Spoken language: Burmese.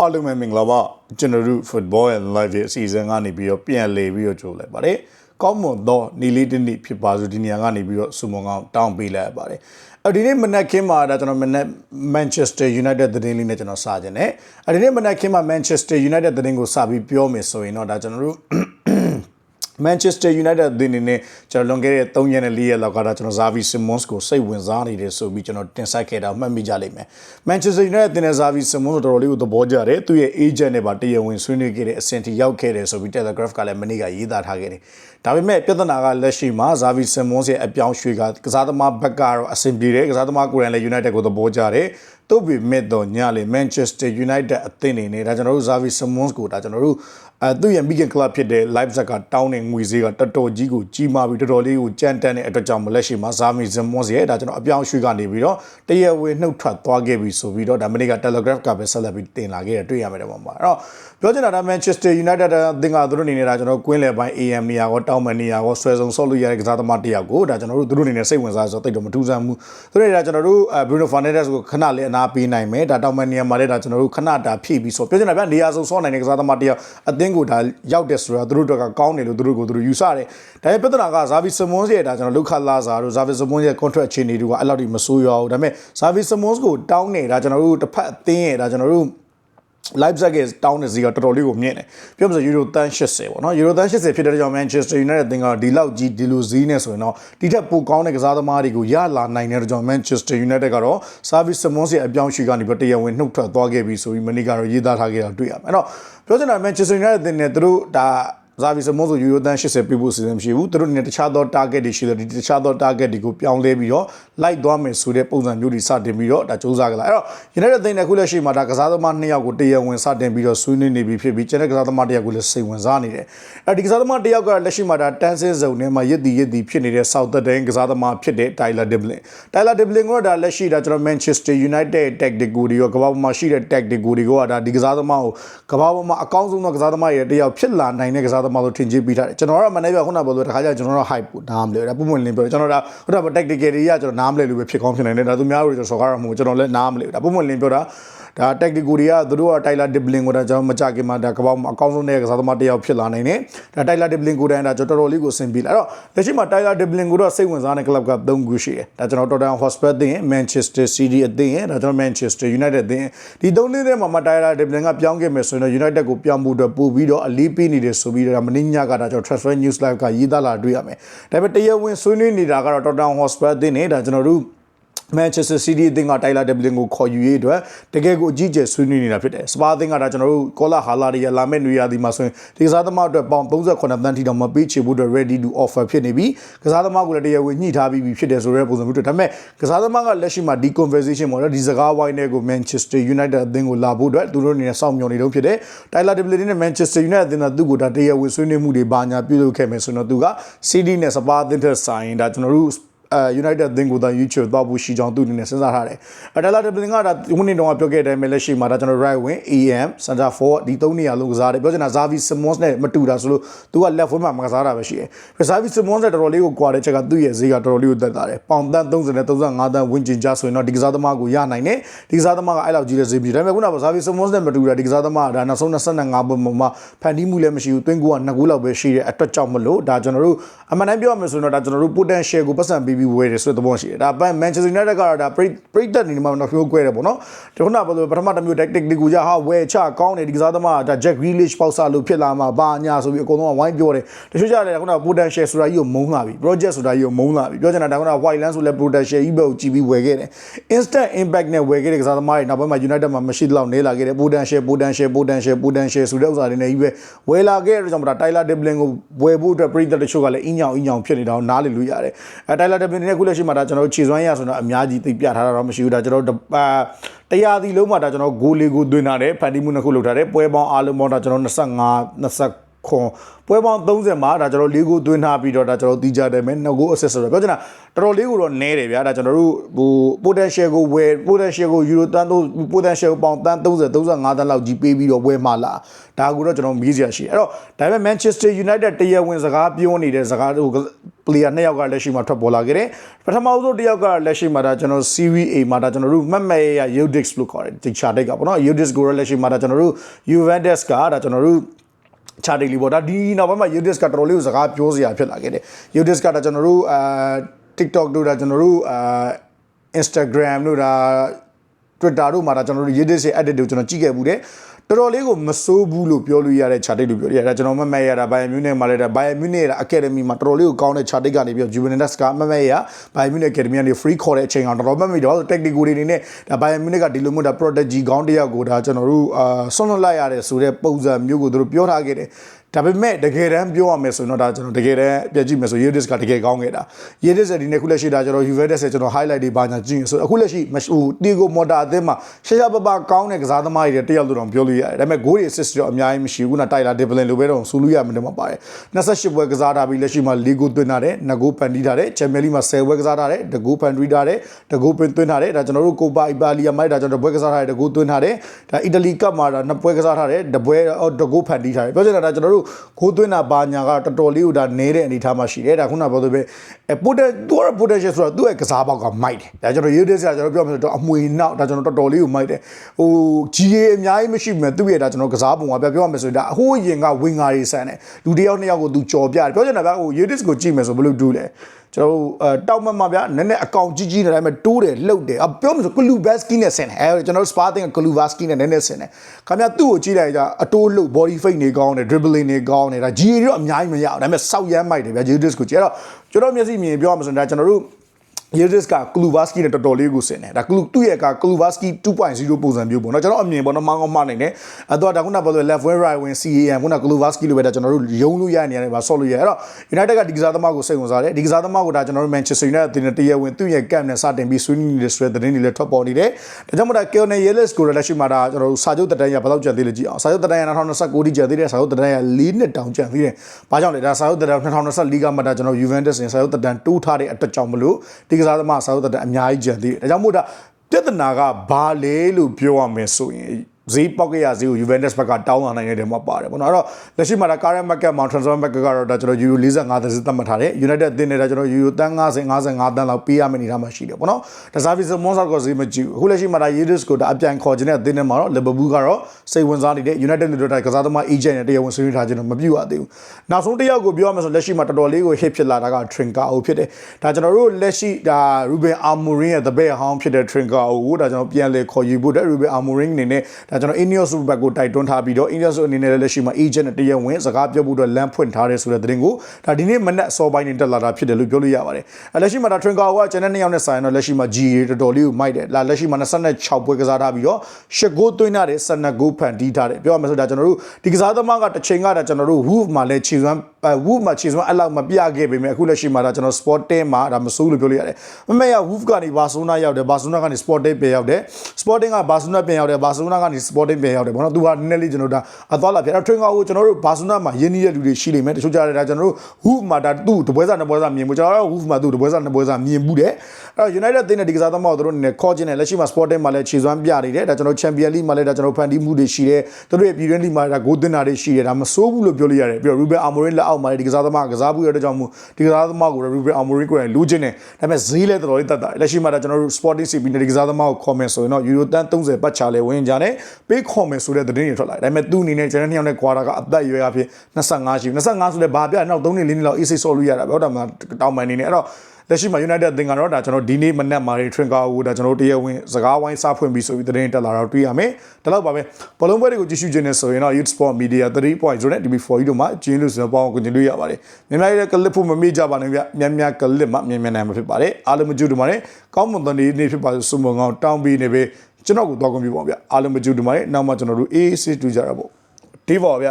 အားလုံးပဲမင်္ဂလာပါကျွန်တော်တို့ football and live ရဲ့အစီအစဉ်ကနေပြီးတော့ပြန်လည်ပြီးတော့ကြိုလိုက်ပါတယ်ကောင်းမွန်သောနီလေးတစ်နေ့ဖြစ်ပါစို့ဒီနေရာကနေပြီးတော့စုမုံကောင်တောင်းပေးလိုက်ရပါတယ်အဲဒီနေ့မနက်ခင်းမှာဒါကျွန်တော်မနက် Manchester United သတင်းလေးနဲ့ကျွန်တော်စကြတယ်အဲဒီနေ့မနက်ခင်းမှာ Manchester United သတင်းကိုစပြီးပြောမယ်ဆိုရင်တော့ဒါကျွန်တော်တို့ Manchester United အသင်းအနေနဲ့ကျွန်တော်လွန်ခဲ့တဲ့3ရက်နဲ့4ရက်လောက်ကတော့ကျွန်တော် Xavi Simons ကိုစိတ်ဝင်စားနေတယ်ဆိုပြီးကျွန်တော်တင်ဆက်ခဲ့တာမှတ်မိကြလိမ့်မယ် Manchester United အသင်းနဲ့ Xavi Simons ကိုတော်တော်လေးကိုသဘောကျတယ်သူရဲ့ agent နဲ့ပါတရားဝင်ဆွေးနွေးခဲ့တဲ့အဆင့်ထိရောက်ခဲ့တယ်ဆိုပြီး Telegraph ကလည်းမနေ့ကရေးသားထားခဲ့တယ်ဒါပေမဲ့ပြဿနာကလက်ရှိမှာ Xavi Simons ရဲ့အပြောင်းရွှေ့ကကစားသမားဘက်ကတော့အဆင်ပြေတယ်ကစားသမားကိုယ်တိုင်လည်း United ကိုသဘောကျတယ်တို့ပေမဲ့တော့ညလေ Manchester United အသင်းနေနဲ့ဒါကျွန်တော်တို့ Xavi Simons ကိုဒါကျွန်တော်တို့အဲသူ့ရဲ့ Migan Club ဖြစ်တဲ့ Leipzig ကတောင်းတဲ့ငွေဈေးကတော်တော်ကြီးကိုကြီးမားပြီးတော်တော်လေးကိုကြမ်းတမ်းတဲ့အတွက်ကြောင့်မလက်ရှိမှာ Xavi Simons ရဲ့ဒါကျွန်တော်အပြောင်းရွှေ့ကနေပြီးတော့တရဝေနှုတ်ထွက်သွားခဲ့ပြီဆိုပြီးတော့ဒါမနေ့က Telegraph ကပဲဆက်လက်ပြီးတင်လာခဲ့တယ်တွေ့ရမယ်တဲ့ပုံမှာအဲ့တော့ပြောချင်တာဒါ Manchester United အသင်းကသူတို့အနေနဲ့ဒါကျွန်တော်ကွင်းလယ်ပိုင်း AM နေရာကိုတောင်းမနေရာကိုဆွဲဆောင်ဆော့လို့ရတဲ့ကစားသမားတစ်ယောက်ကိုဒါကျွန်တော်တို့သူတို့အနေနဲ့စိတ်ဝင်စားဆိုတော့တိတ်တော့မထူးဆန်းဘူးသူတို့တွေကကျွန်တော်တို့ Bruno Fernandes ကိုခဏလေးအနာပေးနိုင်မယ်ဒါတောင်းမနေရာမှာလည်းဒါကျွန်တော်တို့ခဏတာဖြည့်ပြီးဆိုပြောချင်တာဗျနေရာစုံဆော့နိုင်တဲ့ကစားသမားတစ်ယောက်အသင်းကိုဒါရောက်တယ်ဆိုတော့သူတို့တော့ကောင်းတယ်လို့သူတို့ကိုသူတို့ယူဆတယ်ဒါပေမဲ့ပြဿနာက Xavi Simons ရဲ့ဒါကျွန်တော်လုခလာစာတို့ Xavi Simons ရဲ့ contract အခြေအနေတွေကအဲ့လောက်ထိမဆိုးရွားဘူးဒါပေမဲ့ Xavi Simons ကိုတောင်းနေတာကျွန်တော်တို့တစ်ဖက်အသင်းရဲ့ဒါကျွန်တော်တို့ Leipzig ရဲ့တောင်းတဲ့ဈေးကတော်တော်လေးကိုမြင့်တယ်ပြောမစယူရိုတန်း80ပေါ့နော်ယူရိုတန်း80ဖြစ်တဲ့ကြောင့် Manchester United အသင်းကဒီလောက်ကြီးဒီလိုဈေးနဲ့ဆိုရင်တော့ဒီထက်ပိုကောင်းတဲ့ကစားသမားတွေကိုရလာနိုင်တဲ့ကြောင့် Manchester United ကတော့ Service Simons ရဲ့အပြောင်းရွှေ့ကနေပြီးတရားဝင်နှုတ်ထွက်သွားခဲ့ပြီဆိုပြီးမနေ့ကတော့ရေးသားထားခဲ့တာတွေ့ရမယ်အဲ့တော့ပြောချင်တာ Manchester United အသင်းနဲ့သူတို့ဒါ ဇာဗီစမောဆိုယူရိုတန်80ပြဖို့စီစဉ်မရှိဘူးသူတို့အနေနဲ့တခြားသော target တွေရှိတယ်ဒီတခြားသော target တွေကိုပြောင်းလဲပြီးတော့လိုက်သွားမယ်ဆိုတဲ့ပုံစံမျိုးတွေစတင်ပြီးတော့ဒါစူးစမ်းကြလားအဲ့တော့ United သိန်းနဲ့ခုလက်ရှိမှာဒါကစားသမားနှစ်ယောက်ကိုတရားဝင်စတင်ပြီးတော့ဆွေးနွေးနေပြီဖြစ်ပြီးကျန်တဲ့ကစားသမားတစ်ယောက်ကိုလည်းစိတ်ဝင်စားနေတယ်အဲ့ဒီကစားသမားတစ်ယောက်ကလက်ရှိမှာဒါတန်းစင်းစုံထဲမှာရစ်တီရစ်တီဖြစ်နေတဲ့ Southampton ကစားသမားဖြစ်တဲ့ Tyler Diblin Tyler Diblin ကဒါလက်ရှိဒါကျွန်တော် Manchester United tactic ကိုဒီရောကမ္ဘာပေါ်မှာရှိတဲ့ tactic ကိုဒီကဒါဒီကစားသမားကိုကမ္ဘာပေါ်မှာအကောင်းဆုံးသောကစားသမားရဲ့တစ်ယောက်ဖြစ်လာနိုင်တဲ့ကစားသမားလို့ထင်ကြီးပြီးထားတယ်ကျွန်တော်ကတော့မနေ့ကခုနကပြောလို့တခါကျကျွန်တော်တို့ hype ကိုနားမလဲဒါပုံမှန်လင်းပြောကျွန်တော်ဒါဟိုဒါ tactical တွေကကျွန်တော်နားမလဲလို့ပဲဖြစ်ကောင်းဖြစ်နိုင်တယ်ဒါသူများတို့ကျွန်တော်စော်ကားရမှာကျွန်တော်လည်းနားမလဲဒါပုံမှန်လင်းပြောတာ ဒါ tactical တွေကသူတို့က Tyler Diblin ကိုဒါကျွန်တော်မကြခင်မှာဒါကပောက်အကောင်းဆုံးတဲ့ကစားသမားတစ်ယောက်ဖြစ်လာနိုင်တယ်ဒါ Tyler Diblin ကိုတန်းဒါကျွန်တော်တော်တော်လေးကိုဆင်ပြေလာအဲ့တော့လက်ရှိမှာ Tyler Diblin ကိုတော့စိတ်ဝင်စားတဲ့ club က3ခုရှိတယ်ဒါကျွန်တော် Tottenham Hotspur အသင်း Manchester City အသင်းဒါကျွန်တော် Manchester United အသင်းဒီသုံးလေးထဲမှာမှ Tyler Diblin ကပြောင်းခဲ့မယ်ဆိုရင်တော့ United ကိုပြောင်းဖို့အတွက်ပို့ပြီးတော့အလေးပေးနေတယ်ဆိုပြီးတော့မင်းညကဒါကျွန်တော် Transfer News Live ကရေးသားလာတွေ့ရမယ်ဒါပေမဲ့တရားဝင်ဆွေးနွေးနေတာကတော့ Tottenham Hotspur အသင်းနဲ့ဒါကျွန်တော်တို့ Manchester City အသင်းက Tyler Dublin ကိုခေါ်ယူရေးအတွက်တကယ်ကိုအကြီးကျယ်ဆွေးနွေးနေတာဖြစ်တယ်။စပါအသင်းကဒါကျွန်တော်တို့ကောလာဟာလာတွေရလာမဲ့နွေရာသီမှာဆိုရင်ဒီကစားသမားအတွက်ပေါင်38တန်းထိတောင်မပေးချေဖို့အတွက် ready to offer ဖြစ်နေပြီ။ကစားသမားကိုလည်းတရားဝင်ညှိထားပြီးပြီဖြစ်တယ်ဆိုတဲ့ပုံစံမျိုးတွေဒါပေမဲ့ကစားသမားကလက်ရှိမှာဒီ conversation ပေါ့နော်ဒီစကားဝိုင်းတွေကို Manchester United အသင်းကိုလာဖို့အတွက်သူတို့အနေနဲ့စောင့်မျှော်နေတုန်းဖြစ်တယ်။ Tyler Dublin နဲ့ Manchester United အသင်းကသူ့ကိုဒါတရားဝင်ဆွေးနွေးမှုတွေဘာညာပြုလုပ်ခဲ့မယ်ဆိုတော့သူက City နဲ့စပါအသင်းထက်ဆိုင်ဒါကျွန်တော်တို့ အဲ United အသင်းကိုသာ YouTube သွားဖို့ရှိကြောင်းသူအနေနဲ့စဉ်းစားထားတယ်။အတလာတပလင်ကဒါဝင်းနေတော့ပြောခဲ့တဲ့အတိုင်းပဲလက်ရှိမှာဒါကျွန်တော် right wing AM center forward ဒီသုံးနေရာလုံးကစားတယ်ပြောချင်တာ Xavi Simons နဲ့မတူတာဆိုလို့သူက left wing မှာမကစားတာပဲရှိတယ်။ Xavi Simons နဲ့တော်တော်လေးကိုကွာတဲ့ချက်ကသူ့ရဲ့ဈေးကတော်တော်လေးကိုတက်တာတယ်။ပေါင်တန်း30နဲ့35တန်းဝင်းကျင်ကြဆိုရင်တော့ဒီကစားသမားကိုရနိုင်တယ်။ဒီကစားသမားကအဲ့လောက်ကြီးတဲ့ဈေးပြီ။ဒါပေမဲ့ခုနက Xavi Simons နဲ့မတူတာဒီကစားသမားကဒါနောက်ဆုံး25ပုံမှာဖန်တီးမှုလည်းမရှိဘူး။တွင်းကူက2ကူလောက်ပဲရှိတဲ့အတွက်ကြောင့်မလို့ဒါကျွန်တော်တို့အမှန်တမ်းပြောရမယ်ဆိုရင်တော့ဒါကျွန်တော်တို့ potential ကိုပတ်စံပြီးပြီးဝယ်တယ်ဆိုတဲ့သဘောရှိတယ်ဒါပန် Manchester United ကတော့ဒါပရိတ်သက်နေမှာတော့ပြောကွဲတယ်ပေါ့နော်ဒီခုနကဘယ်လိုပထမတစ်မျိုး tactic တွေကိုကြဟာဝယ်ချကောင်းတယ်ဒီကစားသမားဒါ Jack Grealish ပေါက်စားလို့ဖြစ်လာမှာဘာညာဆိုပြီးအကုန်လုံးကဝိုင်းပြောတယ်တချို့ကြတယ်ခုနက potential ဆိုတာကြီးကိုမုန်းလာပြီ project ဆိုတာကြီးကိုမုန်းလာပြီပြောချင်တာဒါခုနက white land ဆိုလဲ potential ကြီးပဲကိုကြည့်ပြီးဝယ်ခဲ့တယ် instant impact နဲ့ဝယ်ခဲ့တဲ့ကစားသမားတွေနောက်ပိုင်းမှာ United မှာမရှိတော့နေလာခဲ့တယ် potential potential potential potential ဆိုတဲ့ဥစ္စာတွေနဲ့ကြီးပဲဝယ်လာခဲ့တဲ့ကြောင့်ဒါ Tyler Dublin ကိုဝယ်ဖို့အတွက်ပရိသတ်တချို့ကလည်းအင်းညောင်အင်းညောင်ဖြစ်နေတာကိုနားလည်လို့ရတယ်အဲ Tyler Dublin နဲ့ခုလက်ရှိမှာဒါကျွန်တော်တို့ခြေစွမ်းရဆိုတော့အများကြီးသိပြထားတာတော့မရှိဘူးဒါကျွန်တော်တို့တရားဒီလုံးမှာဒါကျွန်တော်ဂိုးလေးကိုသွင်းထားတယ်ဖန်တီးမှုနှစ်ခုလုပ်ထားတယ်ပွဲပေါင်းအားလုံးပေါင်းဒါကျွန်တော်25 29 ခွန်ပွဲပေါင်း30မှာဒါကျွန်တော်၄ဂိုးသွင်းထားပြီးတော့ဒါကျွန်တော်တီးကြတယ်မယ်2ဂိုး assist ဆိုတော့ပြောချင်တာတော်တော်လေးကိုတော့နဲတယ်ဗျာဒါကျွန်တော်တို့ဟို potential ကိုဝယ် potential ကို euro တန်းသုံး potential ကိုပေါင်တန်း30 35တန်းလောက်ကြီးပေးပြီးတော့ဝယ်မှလာဒါကူတော့ကျွန်တော်မေးစရာရှိတယ်အဲ့တော့ဒါပေမဲ့ Manchester United တရားဝင်စကားပြောနေတဲ့စကားဟို player နှစ်ယောက်ကလက်ရှိမှာထွက်ပေါ်လာခဲ့တယ်ပထမဆုံးတစ်ယောက်ကလက်ရှိမှာဒါကျွန်တော် Serie A မှာဒါကျွန်တော်တို့မှတ်မှတ်ရ Yildiz လို့ခေါ်တယ်ဒီ chart ကပေါ့နော် Yildiz ကိုလက်ရှိမှာဒါကျွန်တော်တို့ Juventus ကဒါကျွန်တော်တို့ ချာတေလီပေါ့ဒါဒီနောက်ပိုင်းမှာ Yildiz ကတော်တော်လေးကိုစကားပြောစရာဖြစ်လာခဲ့တယ် Yildiz ကဒါကျွန်တော်တို့အာ TikTok တို့ဒါကျွန်တော်တို့အာ Instagram တို့ဒါ Twitter တို့မှာဒါကျွန်တော်တို့ Yildiz ရဲ့ edit တွေကိုကျွန်တော်ကြည့်ခဲ့ဘူးတယ် တော်တော်လေးကိုမစိုးဘူးလို့ပြောလို့ရတဲ့ chart လို့ပြောရတာကျွန်တော်မမတ်ရတာ Bayern Munich မှာလည်းဒါ Bayern Munich ရဲ့ Academy မှာတော်တော်လေးကိုကောင်းတဲ့ chart ကနေပြီးတော့ Juventus ကမမတ်ရ Bayern Munich Academy ကနေ free ခေါ်တဲ့အချိန်ကတော်တော်မတ်မိတော့ technical တွေအနေနဲ့ဒါ Bayern Munich ကဒီလိုမျိုးဒါ protect ကြီးကောင်းတစ်ယောက်ကိုဒါကျွန်တော်တို့အာဆွန့်လွတ်လိုက်ရတယ်ဆိုတဲ့ပုံစံမျိုးကိုသူတို့ပြောထားခဲ့တယ်ဒါပေမဲ့တကယ်တမ်းပြောရမယ်ဆိုရင်တော့ဒါကျွန်တော်တကယ်တမ်းပြည့်ကြည့်မယ်ဆို Yildiz ကတကယ်ကောင်းခဲ့တာ Yildiz ဒီနေ့ခုလက်ရှိဒါကျွန်တော် Juventus ရဲ့ကျွန်တော် highlight တွေပါညာကြည့်ရင်ဆိုအခုလက်ရှိဟို Diego Mota အသင်းမှာရှာရှာပပကောင်းတဲ့ကစားသမားတွေတယောက်လို့တော့ပြောလို့ရတယ်ဒါပေမဲ့ goal တွေ assist တော့အများကြီးမရှိဘူးခုန Tyler Devlin လိုပဲတော့ဆူလို့ရမှာတော့မပါတယ်28ပွဲကစားထားပြီးလက်ရှိမှာ4 goal သွင်းထားတယ်2 goal ပန်တီးထားတယ် Champions League မှာ10ပွဲကစားထားတယ်2 goal ပန်တီးထားတယ်2 goal ပင်သွင်းထားတယ်ဒါကျွန်တော်တို့ Copa Italia မှာဒါကျွန်တော်ပွဲကစားထားတယ်2 goal သွင်းထားတယ်ဒါ Italy Cup မှာဒါ2ပွဲကစားထားတယ်2ပွဲ2 goal ဖန်တီးထားတယ်ပြောချင်တာဒါကျွန်တော်တို့ goal သွင်းတာဘာညာကတော်တော်လေးကိုဒါနေတဲ့အနေအထားမှာရှိတယ်ဒါခုနပြောသလိုပဲအဲ potent သူက potential ဆိုတော့သူ့ရဲ့ကစားပေါက်ကမိုက်တယ်ဒါကျွန်တော်ရေးတဲ့ဆရာကျွန်တော်ပြောမှဆိုတော့အမွေနောက်ဒါကျွန်တော်တော်တော်လေးကိုမိုက်တယ်ဟို GA အများကြီးမရှိမှသူ့ရဲ့ဒါကျွန်တော်ကစားပုံကပြောပြောမှဆိုရင်ဒါအဟိုးရင်ကဝင်ငါတွေဆန်တယ်လူတစ်ယောက်နှစ်ယောက်ကိုသူကြော်ပြတယ်ပြောချင်တာဗျဟို Yildiz ကိုကြည့်မယ်ဆိုဘယ်လိုဒူးလဲကျွန်တော်တို့အဲတောက်မတ်မှာဗျနည်းနည်းအကောင်ကြီးကြီးနေတိုင်းမှာတိုးတယ်လှုပ်တယ်အပြောမှဆိုကလူဘတ်စကီနဲ့ဆင်တယ်အဲကျွန်တော်တို့စပါတင်ကကလူဘတ်စကီနဲ့နည်းနည်းဆင်တယ်ခင်ဗျာသူ့ကိုကြည့်လိုက်ကြအတိုးလှုပ် body fake နေကောင်းတယ် dribbling နေကောင်းတယ်ဒါ GA တွေတော့အများကြီးမရအောင်ဒါပေမဲ့စောက်ရမ်းမိုက်တယ်ဗျ Yildiz ကိုကြည့်အဲ့တော့ကျွန်တော်မျက်စိမြင်ပြောရမှာဆိုရင်ဒါကျွန်တော်တို့ Yildiz က Kluvaski နဲ့တော်တော်လေးကိုဆင်တယ်ဒါ Klu သူ့ရဲ့က Kluvaski 2.0ပုံစံမျိုးပေါ့နော်ကျွန်တော်အမြင်ပေါ့နော်မောင်းကောင်းမနိုင်တယ်အဲ့တော့ဒါခုနပြောလို့ left wing right wing CAM ခုန Kluvaski လိုပဲဒါကျွန်တော်တို့ယုံလို့ရနေရတယ်ပါဆော့လို့ရအဲ့တော့ United ကဒီကစားသမားကိုစိတ်ဝင်စားတယ်ဒီကစားသမားကိုဒါကျွန်တော်တို့ Manchester United တင်တဲ့တရားဝင်သူ့ရဲ့ camp နဲ့စတင်ပြီးဆွေးနွေးနေတဲ့ဆိုတဲ့သတင်းတွေလည်းထွက်ပေါ်နေတယ်ဒါကြောင့်မို့ဒါ Keone Yildiz ကိုလည်းလက်ရှိမှာဒါကျွန်တော်တို့စာချုပ်တက်တန်းရဘယ်လောက်ကျန်သေးလဲကြည့်အောင်စာချုပ်တက်တန်းရ2029တိကျန်သေးတယ်စာချုပ်တက်တန်းရ4နှစ်တောင်ကျန်သေးတယ်ဘာကြောင့်လဲဒါစာချုပ်တက်တန်း2024ကမှဒါကျွန်တော် Juventus နဲ့စာချုပ်တက်တန်းတိုးထားတဲ့အတွက်ကြောင့်မလို့ဒီကစားသမားစာချုပ်တက်တန်းအများကြီးကျန်သေးတယ်ဒါကြောင့်မို့ဒါပြဿနာကဘာလဲလို့ပြောရမယ်ဆိုရင် ဈေးပေါက်ကရဈေးကို Juventus ဘက်ကတောင်းလာနိုင်တဲ့နေရာမှာပါတယ်ပေါ့နော်အဲ့တော့လက်ရှိမှာဒါ current market မှာ transfer market ကတော့ဒါကျွန်တော် euro 45သန်းသတ်မှတ်ထားတယ် United အသင်းနဲ့ဒါကျွန်တော် euro တန်း50 55တန်းလောက်ပေးရမယ့်အနေအထားမှာရှိတယ်ပေါ့နော်ဒါ service monster ကိုဈေးမကြည့်ဘူးအခုလက်ရှိမှာဒါ Yildiz ကိုဒါအပြန်ခေါ်ခြင်းတဲ့အသင်းနဲ့မှာတော့ Liverpool ကတော့စိတ်ဝင်စားနေတဲ့ United နဲ့တို့ဒါကစားသမား agent နဲ့တရားဝင်ဆွေးနွေးထားခြင်းတော့မပြုတ်ရသေးဘူးနောက်ဆုံးတစ်ယောက်ကိုပြောရမယ်ဆိုလက်ရှိမှာတော်တော်လေးကို hit ဖြစ်လာတာက Trinker အိုဖြစ်တယ်ဒါကျွန်တော်တို့လက်ရှိဒါ Ruben Amorim ရဲ့တပည့်အဟောင်းဖြစ်တဲ့ Trinker အိုကိုဒါကျွန်တော်ပြန်လေခေါ်ယူဖို့တဲ့ Ruben Amorim အနေနဲ့ဒါကျွန်တော် Ineos ဘက်ကိုတိုက်တွန်းထားပြီးတော့ Ineos အနေနဲ့လည်းလက်ရှိမှာ agent နဲ့တရားဝင်စကားပြောဖို့အတွက်လမ်းဖွင့်ထားတယ်ဆိုတဲ့သတင်းကိုဒါဒီနေ့မနက်စောပိုင်းနေတက်လာတာဖြစ်တယ်လို့ပြောလို့ရပါတယ်အဲလက်ရှိမှာဒါ Trinker ကကျွန်တော်နှစ်ယောက်နဲ့ဆိုင်တော့လက်ရှိမှာ GA တော်တော်လေးကိုမိုက်တယ်လာလက်ရှိမှာ26ပွဲကစားထားပြီးတော့8ဂိုးသွင်းထားတယ်12ဂိုးဖန်တီးထားတယ်ပြောရမယ်ဆိုဒါကျွန်တော်တို့ဒီကစားသမားကတစ်ချိန်ကဒါကျွန်တော်တို့ Wolf မှာလည်းခြေစွမ်း အဲ Wolf မှာခြေစွမ်းအဲ့လောက်မပြခဲ့ပေမဲ့အခုလက်ရှိမှာဒါကျွန်တော် Sporting မှာဒါမဆိုးလို့ပြောလို့ရတယ်မမေရ Wolf ကနေ Barcelona ရောက်တယ် Barcelona ကနေ Sporting ပြန်ရောက်တယ် Sporting က Barcelona ပြန်ရောက်တယ် Barcelona ကနေ Sporting ပြန်ရောက်တယ်ဘောနော်သူကနည်းနည်းလေးကျွန်တော်ဒါအသွားလာပြအဲ့ train ကောကိုကျွန်တော်တို့ Barcelona မှာရင်းနှီးတဲ့လူတွေရှိလိမ့်မယ်တချို့ကြတယ်ဒါကျွန်တော်တို့ Wolf မှာဒါသူ့တပွဲစားနှစ်ပွဲစားမြင်မှုကျွန်တော်တို့ Wolf မှာသူ့တပွဲစားနှစ်ပွဲစားမြင်မှုတယ်အဲ့တော့ United တင်းတဲ့ဒီကစားသမားကိုတို့အနေနဲ့ခေါ်ခြင်းနဲ့လက်ရှိမှာ Sporting မှာလည်းခြေစွမ်းပြနေတယ်ဒါကျွန်တော် Champion League မှာလည်းဒါကျွန်တော်ဖန်တီးမှုတွေရှိတယ်သူတို့ရဲ့ပြည်တွင်း league မှာဒါဂိုးသွင်းတာတွေရှိတယ်ဒါမစိုးဘူးလို့ပြောလို့ရတယ်ပြီးတော့ Ruben Amorim လက်အောက်မှာလည်းဒီကစားသမားကစားဘူးရတဲ့ကြောင့်မို့ဒီကစားသမားကို Ruben Amorim ကိုလည်းလူချင်းတယ်ဒါပေမဲ့ဈေးလည်းတော်တော်လေးတက်တာလက်ရှိမှာဒါကျွန်တော်တို့ Sporting CP နဲ့ဒီကစားသမားကိုခေါ်မယ်ဆိုရင်တော့ Euro တန်း30ပတ်ချလဲဝင်ကြတယ်ပေးခေါ်မယ်ဆိုတဲ့သတင်းတွေထွက်လာတယ်ဒါပေမဲ့သူ့အနေနဲ့ကျွန်တော်နှစ်ယောက်နဲ့ကွာတာကအသက်အရွယ်အဖြစ်25ရှိ25ဆိုလဲဘာပြနောက်3နှစ်4နှစ်လောက် AC ဆော်လို့ရတာပဲဟုတ်တယ်မလားတောင်းပန်နေနေအဲ့တော့ လက်ရှိမှာ United အသင်းကတော့ဒါကျွန်တော်ဒီနေ့မနက်မှာတွေ train ကာကိုဒါကျွန်တော်တရားဝင်စကားဝိုင်းစဖွင့်ပြီးဆိုပြီးသတင်းတက်လာတော့တွေ့ရမယ်ဒါတော့ပါပဲဘောလုံးပွဲတွေကိုကြည့်ရှုခြင်းနဲ့ဆိုရင်တော့ Youth Sport Media 3.0နဲ့ TV4 တို့မှာကျင်းလို့ဆိုတော့ပေါင်းကိုကြည့်လို့ရပါတယ်မြန်မာပြည်ကလစ်ဖို့မမေ့ကြပါနဲ့ဗျမြန်မြန်ကလစ်မှမြန်မြန်နိုင်မှာဖြစ်ပါတယ်အားလုံးမကြည့်တို့မှာလည်းကောင်းမွန်တဲ့နေ့ဖြစ်ပါစေစုံမငောင်းတောင်းပြီးနေပဲကျွန်တော်ကိုတော့ကွန်ပြပါဗျအားလုံးမကြည့်တို့မှာလည်းနောက်မှကျွန်တော်တို့ AAC တူကြတာပေါ့ဒီပါဗျ